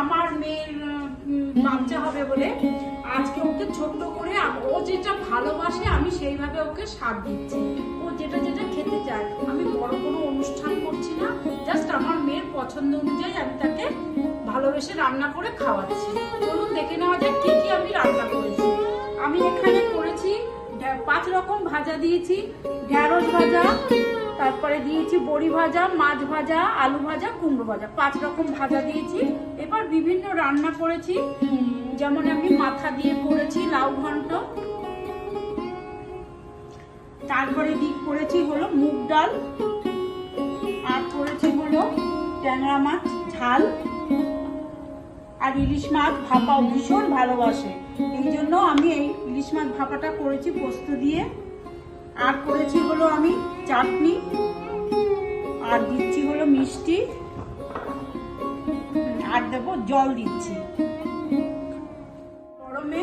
আমার মেয়ের বাচ্চা হবে বলে। আজকে ওকে ছোট্ট করে ও যেটা ভালোবাসে, আমি সেইভাবে ওকে স্বাদ দিচ্ছি। ও যেটা যেটা খেতে চায়, আমি বড় কোনো অনুষ্ঠান করছি না। জাস্ট আমার মেয়ের পছন্দ অনুযায়ী আমি ভালোবেসে রান্না করে খাওয়াচ্ছি। চলুন দেখে নেওয়া যাক কি কি আমি রান্না করেছি। আমি এখানে করেছি পাঁচ রকম ভাজা দিয়েছি ঢ্যাঁড়স ভাজা, তারপরে দিয়েছি বড়ি ভাজা, মাছ ভাজা, আলু ভাজা, কুমড়ো ভাজা। পাঁচ রকম ভাজা দিয়েছি। এবার বিভিন্ন রান্না করেছি। যেমন আমি মাথা দিয়ে করেছি লাউ ঘন্ট। তারপরে দিক করেছি হলো মুগ ডাল। আর করেছি হলো ট্যাংরা মাছ, ঝাল। আর ইলিশ মাছ ভাপাও ভীষণ ভালোবাসে। এই জন্য আমি এই ইলিশ মাছ ভাপাটা করেছি পোস্ত দিয়ে। আর করেছি হলো আমি চাটনি। আর দিচ্ছি হলো মিষ্টি। আর দেবো জল দিচ্ছি। গরমে